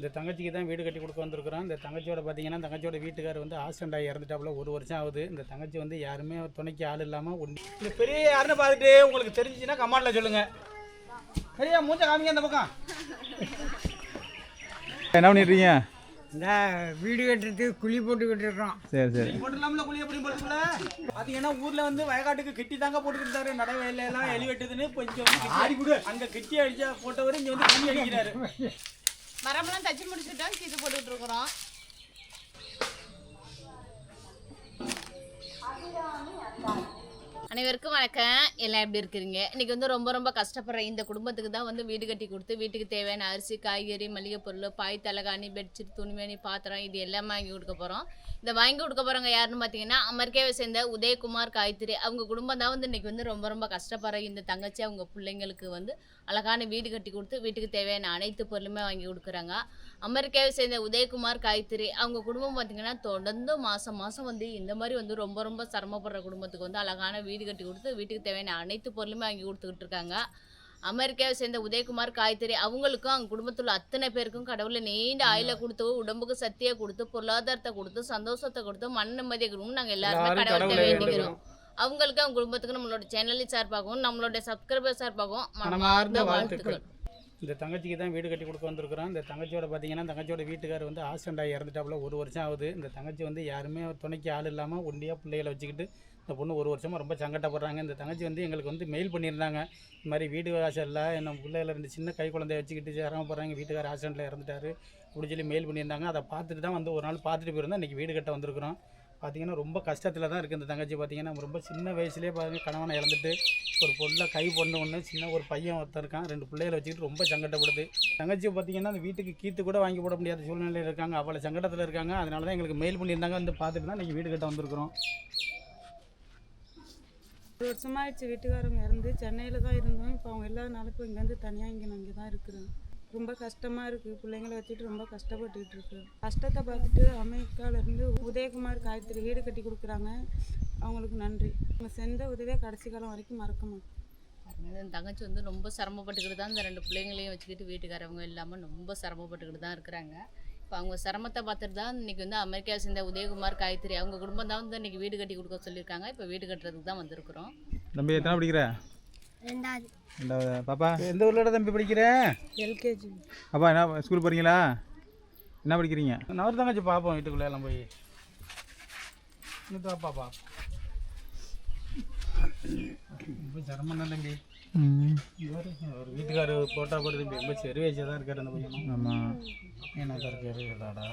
இந்த தங்கச்சிக்கு தான் வீடு கட்டி கொடுக்க வந்திருக்கிறோம். இந்த தங்கச்சியோட பார்த்தீங்கன்னா தங்கச்சியோட வீட்டுக்கார் வந்து ஆக்சிடென்ட் ஆகி இறந்துட்டாப்புல. ஒரு வருஷம் ஆகுது. இந்த தங்கச்சி வந்து யாருமே துணைக்கு ஆள் இல்லாமல் ஒன்று இந்த பெரிய யாருன்னு பார்த்துட்டு உங்களுக்கு தெரிஞ்சுச்சுன்னா கமாண்டில் சொல்லுங்கள் சரியா மூஞ்ச காமிங்க அந்த பக்கம். என்ன பண்ணிடுறீங்க இந்த வீடு கட்டுறதுக்கு குழி போட்டுக்கிட்டு இருக்கோம் சரி சரி. போட்டுலாம்ல குழி எப்படி போட்டுக்கல? பார்த்தீங்கன்னா ஊரில் வந்து வயக்காட்டுக்கு கிட்டி தாங்க போட்டுக்கிட்டாரு நட வேலையெல்லாம் எலி வெட்டுதுன்னு வந்து ஆடி கொடு. அங்கே கிட்டி அடிச்சா போட்டவர் இங்கே வந்து குழி அடிக்கிறாரு. மரமெல்லாம் தச்சு முடிச்சுட்டோம் கீது போட்டுட்டு இருக்கிறோம். அனைவருக்கும் வணக்கம். எல்லாம் எப்படி இருக்கிறீங்க? இன்னைக்கு வந்து ரொம்ப ரொம்ப கஷ்டப்படுற இந்த குடும்பத்துக்கு தான் வந்து வீடு கட்டி கொடுத்து வீட்டுக்கு தேவையான அரிசி காய்கறி மளிகை பொருள் பாய் தலகாணி பெட்ஷீட் துணிமணி பாத்திரம் இது எல்லாம் வாங்கி கொடுக்க போகிறோம் இந்த வாங்கி கொடுக்க போகிறவங்க யாருன்னு பார்த்தீங்கன்னா அமெரிக்காவை சேர்ந்த உதயகுமார் காயத்ரி. அவங்க குடும்பம் தான் வந்து இன்னைக்கு வந்து ரொம்ப ரொம்ப கஷ்டப்படுற இந்த தங்கச்சி. அவங்க பிள்ளைங்களுக்கு வந்து அழகான வீடு கட்டி கொடுத்து வீட்டுக்கு தேவையான அனைத்து பொருளுமே வாங்கி கொடுக்குறாங்க. அமெரிக்காவை சேர்ந்த உதயகுமார் காயத்ரி அவங்க குடும்பம் பார்த்திங்கன்னா தொடர்ந்து மாதம் மாதம் வந்து இந்த மாதிரி வந்து ரொம்ப ரொம்ப சிரமப்படுற குடும்பத்துக்கு வந்து அழகான வீடு கட்டி கொடுத்து வீட்டுக்கு தேவையான அனைத்து பொருளுமே வாங்கி கொடுத்துக்கிட்டு இருக்காங்க. அமெரிக்காவை சேர்ந்த உதயகுமார் காயத்ரி அவங்களுக்கும் அவங்க குடும்பத்தில் அத்தனை பேருக்கும் கடவுளை நீண்ட ஆயில கொடுத்து உடம்புக்கு சக்தியை கொடுத்து பொருளாதாரத்தை கொடுத்து சந்தோஷத்தை கொடுத்து மன நிம்மதியை கொடுக்கும் நாங்கள் எல்லாருமே கடவுள்கிட்ட கடவுளை வேண்டிக்கிறோம். அவங்களுக்கு அவங்க குடும்பத்துக்கு நம்மளோட சேனலின் சார்பாகவும் நம்மளோட சப்ஸ்கிரைபர் சார்பாகவும் மனமார்ந்த வாழ்த்துக்கள். இந்த தங்கச்சிக்கு தான் வீடு கட்டி கொடுக்க வந்திருக்கிறோம். இந்த தங்கச்சியோட பார்த்தீங்கன்னா தங்கச்சியோட வீட்டுக்கார் வந்து ஆக்சிடென்ட் ஆகி இறந்துட்டாப்புல ஒரு வருஷம் ஆகுது. இந்த தங்கச்சி வந்து யாருமே துணைக்கு ஆள் இல்லாமல் ஒண்டியாக பிள்ளைகளை வச்சுக்கிட்டு இந்த பொண்ணு ஒரு வருஷமாக ரொம்ப சங்கட்டப்படுறாங்க இந்த தங்கச்சி வந்து எங்களுக்கு வந்து மெயில் பண்ணியிருந்தாங்க. இந்த மாதிரி வீடு வாசலில் என்ன பிள்ளைகளை ரெண்டு சின்ன கை குழந்தைய வச்சுக்கிட்டு சிரமப்படுறாங்க வீட்டுக்கார் ஆக்சிடென்ட்டில் இறந்துட்டாரு அப்படின்னு சொல்லி மெயில் பண்ணியிருந்தாங்க. அதை பார்த்துட்டு தான் வந்து ஒரு நாள் பார்த்துட்டு போயிருந்தோம். இன்றைக்கி வீடு கட்ட வந்திருக்கிறோம். பார்த்தீங்கன்னா ரொம்ப கஷ்டத்தில் தான் இருக்குது இந்த தங்கச்சி. பார்த்தீங்கன்னா ரொம்ப சின்ன வயசுலேயே பாருங்க கணவனை இழந்துட்டு ஒரு பொருளை கை பொண்ணு ஒன்று சின்ன ஒரு பையன் ஒருத்தன் இருக்கான். ரெண்டு பிள்ளைகளை வச்சுக்கிட்டு ரொம்ப சங்கடப்படுது. தங்கச்சி பார்த்தீங்கன்னா அந்த வீட்டுக்கு கீத்து கூட வாங்கி போட முடியாத சூழ்நிலையில் இருக்காங்க. அவ்வளோ சங்கடத்தில் இருக்காங்க. அதனால தான் எங்களுக்கு மெயில் பண்ணியிருந்தாங்க. வந்து பார்த்துட்டு தான் இன்றைக்கி வீடு கிட்ட வந்திருக்கிறோம். ஒரு வருஷமாயிடுச்சு வீட்டுக்காரங்க இருந்து சென்னையில் தான் இருந்தோம். இப்போ அவங்க எல்லா நாளுக்கும் இங்கேருந்து தனியாக இங்கே நாங்கள் இங்கே தான் இருக்கிறோம் ரொம்ப கஷ்டமாக இருக்குது பிள்ளைங்கள வச்சுட்டு ரொம்ப கஷ்டப்பட்டுக்கிட்டு இருக்கேன் கஷ்டத்தை பார்த்துட்டு அமெரிக்காவிலேருந்து உதயகுமார் காயத்ரி வீடு கட்டி கொடுக்குறாங்க. அவங்களுக்கு நன்றி. அவங்க செஞ்ச உதவியை கடைசி காலம் வரைக்கும் மறக்க மாட்டோம். இந்த தங்கச்சி வந்து ரொம்ப சிரமப்பட்டுக்கிட்டு தான் இந்த ரெண்டு பிள்ளைங்களையும் வச்சுக்கிட்டு வீட்டுக்காரவங்க இல்லாமல் ரொம்ப சிரமப்பட்டுக்கிட்டு தான் இருக்கிறாங்க. இப்போ அவங்க சிரமத்தை பார்த்துட்டு தான் இன்னைக்கு வந்து அமெரிக்கா சேர்ந்த உதயகுமார் காயத்ரி அவங்க குடும்பம் தான் வந்து இன்னைக்கு வீடு கட்டி கொடுக்க சொல்லியிருக்காங்க. இப்போ வீடு கட்டுறதுக்கு தான் வந்திருக்கிறோம். தம்பி எத்தனை படிக்கிற? ரெண்டாவது. ரெண்டாவது? பாப்பா எந்த ஊரில் தம்பி படிக்கிற? எல்கேஜி. அப்பா என்ன ஸ்கூல் போகிறீங்களா என்ன படிக்கிறீங்க? நவர் தங்கச்சி பார்ப்போம் வீட்டுக்குள்ளே எல்லாம் போய். இன்னும் பாப்பா? ரொம்ப சிரமம் தான் ஒரு வீட்டுக்காரு போட்டா போட்டு ரொம்ப செரு தான் இருக்காரு அந்த ஆமாம் என்ன இருக்காரு இல்லாடா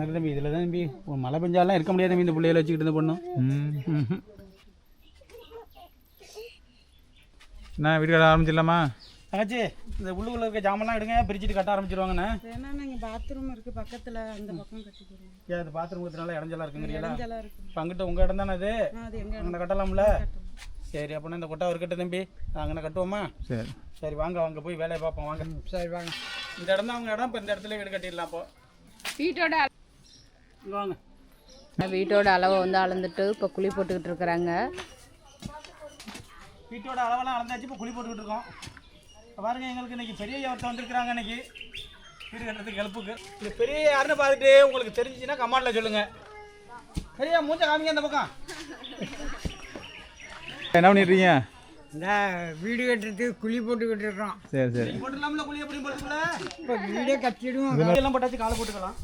அது தம்பி இதில் தான் தம்பி மழை பெஞ்சாலாம் இருக்க முடியாது தம்பி இந்த பிள்ளைகளை வச்சுக்கிட்டு இந்த பொண்ணும் என்ன வீடு கட்ட ஆரம்பிச்சிடலாமா? தங்கச்சி இந்த உள்ளுக்குள்ள இருக்க ஜாமெல்லாம் எடுங்க பிரிச்சுட்டு கட்ட ஆரம்பிச்சிருவாங்கண்ணே. ஏன்னா நீங்கள் பாத்ரூம் இருக்குது பக்கத்தில். அந்த பக்கம் கட்டி போடுவோம் ஏன் அந்த பாத்ரூம் ஊற்றுனால இடைஞ்சலா இருக்குங்கிறீங்களா? இடைஞ்சலாக இப்போ அங்கிட்ட உங்கள் இடம் தானே அது? அது அங்கே கட்டலாம்ல? சரி அப்படின்னா இந்த கொட்டா ஒரு கட்டு தம்பி அங்கே கட்டுவோமா? சரி. சரி வாங்க வாங்க போய் வேலையை பார்ப்போம் வாங்க. சரி வாங்க. இந்த இடம் தான் அவங்க இடம் இப்போ இந்த இடத்துல வீடு கட்டிடலாம் அப்போ. வீட்டோட இங்க வாங்க. வீட்டோட அளவை வந்து அளந்துட்டு இப்போ குழி போட்டுக்கிட்டு இருக்கிறாங்க. வீட்டோட அளவெல்லாம் அளந்தாச்சு இப்போ குழி போட்டுக்கிட்டு இருக்கோம். இப்ப பாருங்க எங்களுக்கு இன்னைக்கு பெரிய ஒருத்தர் வந்திருக்கிறாங்க இன்னைக்கு. வீடு கட்டுறதுக்கு ஹெல்ப்புக்கு. இந்த பெரிய யாருன்னு பார்த்துட்டு உங்களுக்கு தெரிஞ்சுச்சுன்னா கமாண்டில் சொல்லுங்க. சரியா மூஞ்ச காமிங்க அந்த பக்கம். என்ன பண்ணிடுறீங்க இந்த வீடு கட்டுறதுக்கு குழி போட்டுக்கிட்டு இருக்கோம் சரி சரி. போட்டுலாம்ல குழி எப்படி போட்டுக்கல? இப்போ வீடே கட்டிடுவோம். எல்லாம் போட்டாச்சு காலை போட்டுக்கலாம்.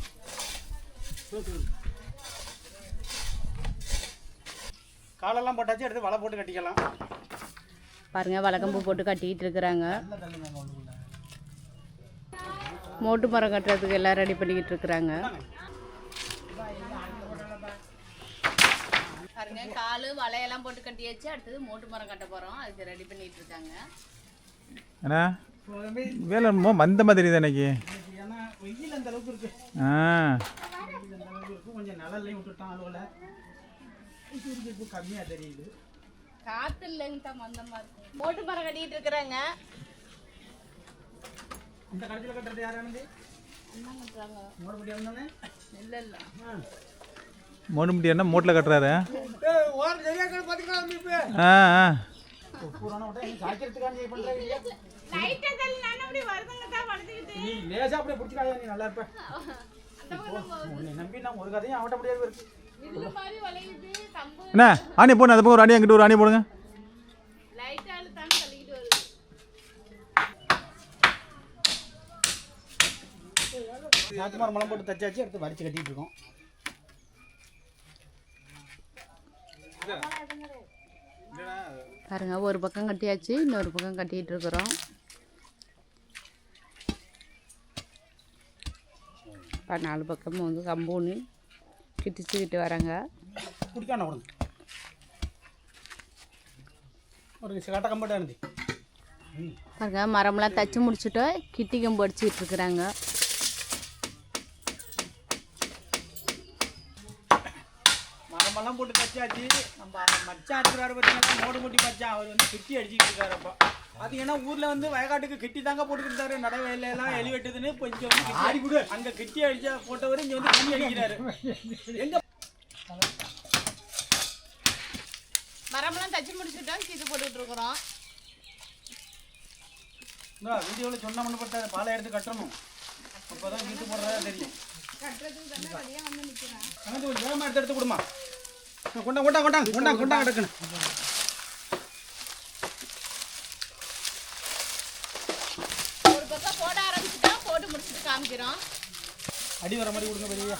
காலெல்லாம் போட்டாச்சு எடுத்து வலை போட்டு கட்டிக்கலாம். பாருங்க வழக்கம்பு போட்டு கட்டிட்டு இருக்கிறாங்க மோட்டு மரம் கட்டுறதுக்கு எல்லாம் ரெடி பண்ணிக்கிட்டு இருக்கிறாங்க பாருங்க காலு வலையெல்லாம் போட்டு கட்டியாச்சு. அடுத்தது மோட்டு மரம் கட்ட போறோம். அதுக்கு ரெடி பண்ணிட்டு இருக்காங்க அண்ணா வேலை மந்த மாதிரி தான் இன்னைக்கு ஏன்னா வெயில் அந்த அளவுக்கு இருக்கு. ஆ. கொஞ்சம் நிழல்லையும் விட்டுட்டான் இப்போ கம்மியாக தெரியுது. காத்து இல்லைங்க மந்தமா இருக்கு மோட்டு மரம் கட்டிட்டு இருக்கிறாங்க. இந்த கடைசியில் கட்டுறது யாரானது என்ன பண்றாங்க மூடப்படி வந்தானே இல்ல இல்ல. மூணு முடியாதுன்னா மூட்டில் கட்டுறாரு. ஓரம் சரியா பார்த்துக்கலாம் இப்போ? ஆ ஆ. லேசா அப்படியே பிடிச்சிக்காத நீ நல்லா இருப்ப. உன்னை நம்பி நான் ஒரு கதையும் அவட்ட முடியாது இருக்கு. என்ன? ஆணி போடுங்க அந்த பக்கம் ஒரு ஆணி அங்கிட்டு ஒரு ஆணி போடுங்க. நாத்துமார் மலம் போட்டு தச்சாச்சு எடுத்து வரிச்சு கட்டிட்டு இருக்கோம். பாருங்க ஒரு பக்கம் கட்டியாச்சு இன்னொரு பக்கம் கட்டிட்டு இருக்கிறோம். நாலு பக்கமும் வந்து கம்பூனு கிட்டிச்சுக்கிட்டு வராங்க. குடிக்கான உடனே ஒரு கட்ட கம்பட்டா இருந்து பாருங்க மரம்லாம் தச்சு முடிச்சுட்டு கிட்டி கம்பு அடிச்சுட்டு இருக்கிறாங்க. மரமெல்லாம் போட்டு தச்சாச்சு. நம்ம மச்சான் இருக்கிறாரு பார்த்தீங்கன்னா மோடு முட்டி மச்சான். அவர் வந்து கிட்டி அடிச்சுக்கிட்டு இருக்காரு அப்போ. பார்த்தீங்கன்னா ஊரில் வந்து வயக்காட்டுக்கு கிட்டி தாங்க போட்டுக்கிட்டாரு. நட வேலையெல்லாம் எலி வெட்டுதுன்னு இப்போ இங்கே வந்து ஆடி கொடு அங்கே கிட்டி அடிச்சா போட்டவர் இங்கே வந்து கிட்டி அடிக்கிறாரு. எங்க மரம்லாம் தச்சு முடிச்சுட்டோம் கீத்து போட்டுட்டு இருக்கிறோம். வீடியோவில் சொன்ன முன்னப்பட்ட பாலை எடுத்து கட்டணும். அப்போ தான் வீட்டு போடுறதா தெரியும். ஒரு வேகமாக எடுத்து எடுத்து கொடுமா. கொண்டா கொண்டா கொண்டா கொண்டா கொண்டா கிடக்குன்னு ஒரு பக்கம் போட ஆரம்பிச்சுட்டோம் போட்டு காமிக்கிறோம் அடி வர மாதிரி கொடுங்க பெரிய.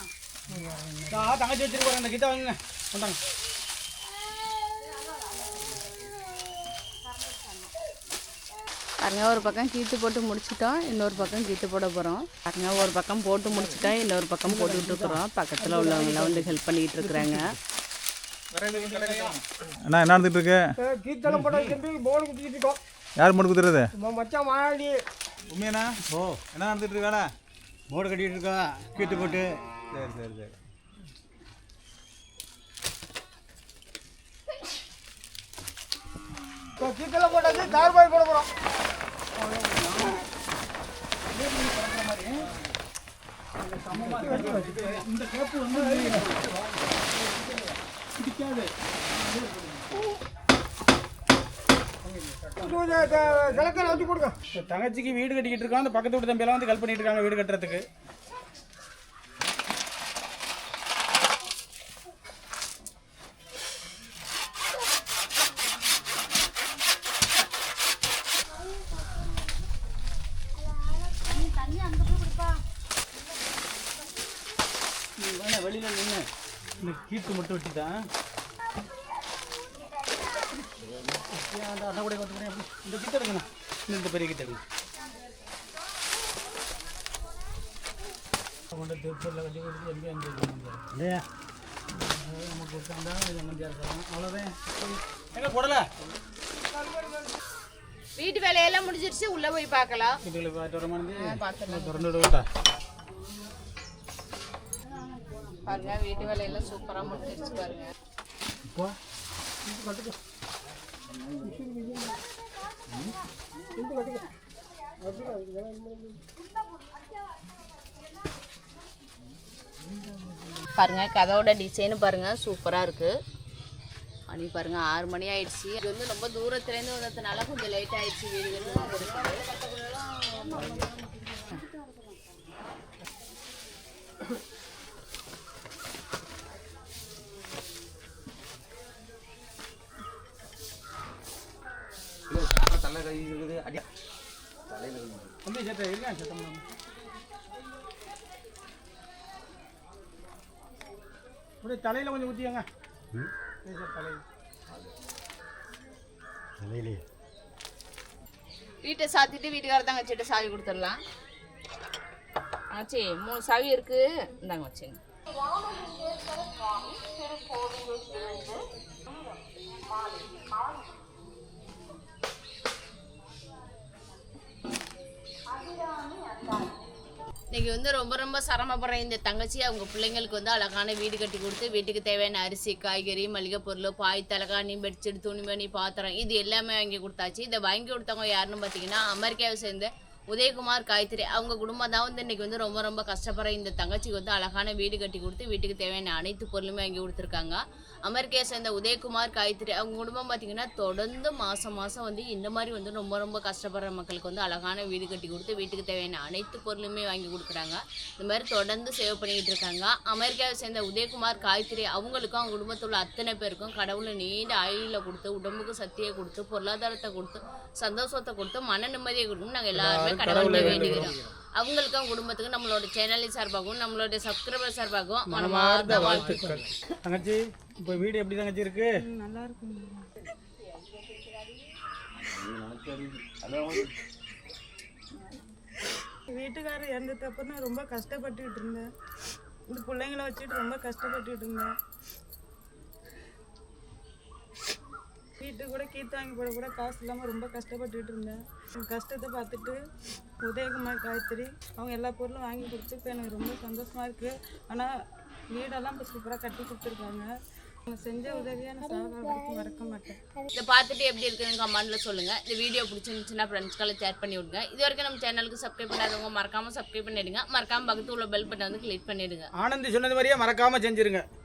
ஆ தங்கச்சி வச்சிருக்க போகிறேன் அந்த கிட்ட வாங்குங்க. கொண்டாங்க. பாருங்க ஒரு பக்கம் கீத்து போட்டு முடிச்சிட்டோம். இன்னொரு பக்கம் கீத்து போட போகிறோம் பாருங்க ஒரு பக்கம் போட்டு முடிச்சிட்டோம். இன்னொரு பக்கம் போட்டுக்கிட்டு இருக்கிறோம். பக்கத்தில் உள்ளவங்களாம் வந்து ஹெல்ப் பண்ணிக்கிட்டு இருக்கிறாங்க. அண்ணா என்ன நடந்துட்டு இருக்கு? கீத்தலம் போட போர்டு குத்திக்கிட்டு யார் மட்டும் குத்துறது? மச்சான் மாடி உண்மையாண்ணா? ஓ என்ன நடந்துட்டு இருக்கு வேலை? போர்டு கட்டிட்டு இருக்கா கீட்டு போட்டு. சரி சரி சரி. இப்போ கீத்தலம் போட்டாச்சு தார் பாய் போட போகிறோம் இந்த கேப்பு வந்து பிடிக்காது விளக்கெல்லாம் வச்சு கொடுங்க தங்கச்சிக்கு வீடு கட்டிக்கிட்டு இருக்கோம் அந்த பக்கத்து வீட்டு தம்பியெல்லாம் வந்து கல் பண்ணிட்டு இருக்காங்க வீடு கட்டுறதுக்கு. வெளியில நின்று இந்த கீட்டு மட்டும் வச்சுதான் அந்த கூட பார்த்துக்கிறேன் இந்த கிட்ட எடுங்கண்ணா. இந்த பெரிய கிட்ட எடுங்க. திருப்பூரில் கட்டி கொடுத்து எங்கே அங்கே இல்லையா கொடுத்தாண்டா இருக்கலாம் அவ்வளோதான் எங்கே போடல? வீட்டு வேலையெல்லாம் முடிஞ்சிருச்சு. உள்ளே போய் பார்க்கலாம். வீட்டுக்குள்ள பார்த்து வர மாதிரி பார்த்துடலாம் திறந்து விடுவோட்டா பாருங்க வீட்டு வேலையெல்லாம் சூப்பராக முடிஞ்சிருச்சு பாருங்க. இப்போ பாருங்கள் பாருங்க கதவோட டிசைனு பாருங்க சூப்பராக இருக்கு. மணி பாருங்க ஆறு மணி ஆயிடுச்சு. இது வந்து ரொம்ப தூரத்துலேருந்து வந்ததுனால கொஞ்சம் லேட் ஆயிடுச்சு வீடு கட்டுறது தம்பி சேட்டை இருங்க சத்தம் அப்படியே தலையில் கொஞ்சம் ஊற்றியாங்க தலையில் வீட்டை சாத்திட்டு வீட்டுக்கார தாங்க வச்சுட்டு சாவி கொடுத்துடலாம். ஆச்சு மூணு சாவி இருக்கு. இந்தாங்க வச்சுங்க. ரொம்ப சிரமப்படுற இந்த தங்கச்சி அவங்க பிள்ளைங்களுக்கு வந்து அழகான வீடு கட்டி கொடுத்து வீட்டுக்கு தேவையான அரிசி காய்கறி மளிகை பொருள் பாய் தலகாணி பெட்ஷீட் துணிமணி பாத்திரம் இது எல்லாமே வாங்கி கொடுத்தாச்சு. இதை வாங்கி கொடுத்தவங்க யாருன்னு பார்த்தீங்கன்னா அமெரிக்காவை சேர்ந்த உதயகுமார் காயத்ரி. அவங்க குடும்பம் தான் வந்து இன்றைக்கி வந்து ரொம்ப ரொம்ப கஷ்டப்படுற இந்த தங்கச்சிக்கு வந்து அழகான வீடு கட்டி கொடுத்து வீட்டுக்கு தேவையான அனைத்து பொருளுமே வாங்கி கொடுத்துருக்காங்க. அமெரிக்கையை சேர்ந்த உதயகுமார் காயத்ரி அவங்க குடும்பம் பார்த்தீங்கன்னா தொடர்ந்து மாதம் மாதம் வந்து இந்த மாதிரி வந்து ரொம்ப ரொம்ப கஷ்டப்படுற மக்களுக்கு வந்து அழகான வீடு கட்டி கொடுத்து வீட்டுக்கு தேவையான அனைத்து பொருளுமே வாங்கி கொடுக்குறாங்க. இந்த மாதிரி தொடர்ந்து சேவ் பண்ணிக்கிட்டு இருக்காங்க. அமெரிக்காவை சேர்ந்த உதயகுமார் காயத்ரி அவங்களுக்கும் அவங்க குடும்பத்தில் உள்ள அத்தனை பேருக்கும் கடவுளை நீண்ட ஆயுளில் கொடுத்து உடம்புக்கு சக்தியை கொடுத்து பொருளாதாரத்தை கொடுத்து சந்தோஷத்தை கொடுத்து மன நிம்மதியை கொடுத்து நாங்கள் எல்லாருமே கடவுளை வேண்டிக்கிறோம். அவங்களுக்கும் குடும்பத்துக்கும் நம்மளோட சேனலின் சார்பாகவும் நம்மளோட சப்ஸ்கிரைபர் சார்பாகவும் மனமார்ந்த வாழ்த்துக்கள். இப்போ வீடு எப்படி தங்கச்சி இருக்கு? நல்லா இருக்கு வீட்டுக்காரர் இறந்ததுக்கு அப்புறம் நான் ரொம்ப கஷ்டப்பட்டுக்கிட்டு இருந்தேன். இந்த பிள்ளைங்கள வச்சுட்டு ரொம்ப கஷ்டப்பட்டுக்கிட்டு இருந்தேன். வீட்டுக்கு கூட கீத்து வாங்கி போட கூட காசு இல்லாமல் ரொம்ப கஷ்டப்பட்டுக்கிட்டு இருந்தேன். என் கஷ்டத்தை பார்த்துட்டு உதயகுமார் காயத்ரி அவங்க எல்லா பொருளும் வாங்கி கொடுத்து இப்போ எனக்கு ரொம்ப சந்தோஷமாக இருக்குது ஆனால் வீடெல்லாம் இப்போ சூப்பராக கட்டி கொடுத்துருக்காங்க. இதை பார்த்துட்டு எப்படி இருக்குன்னு கமெண்ட்ல சொல்லுங்க. இந்த வீடியோ பிடிச்சிருந்துச்சுன்னா ஃப்ரெண்ட்ஸ்க்கெல்லாம் ஷேர் பண்ணி விடுங்க. இது வரைக்கும் நம்ம சேனலுக்கு சப்ஸ்கிரைப் பண்ணாதவங்க மறக்காம சப்ஸ்கிரைப் பண்ணிடுங்க. மறக்காம பக்கத்து உள்ள பெல் பட்டன் வந்து கிளிக் பண்ணிடுங்க. ஆனந்தி சொன்னது மாதிரியே மறக்காமல் செஞ்சுருங்க.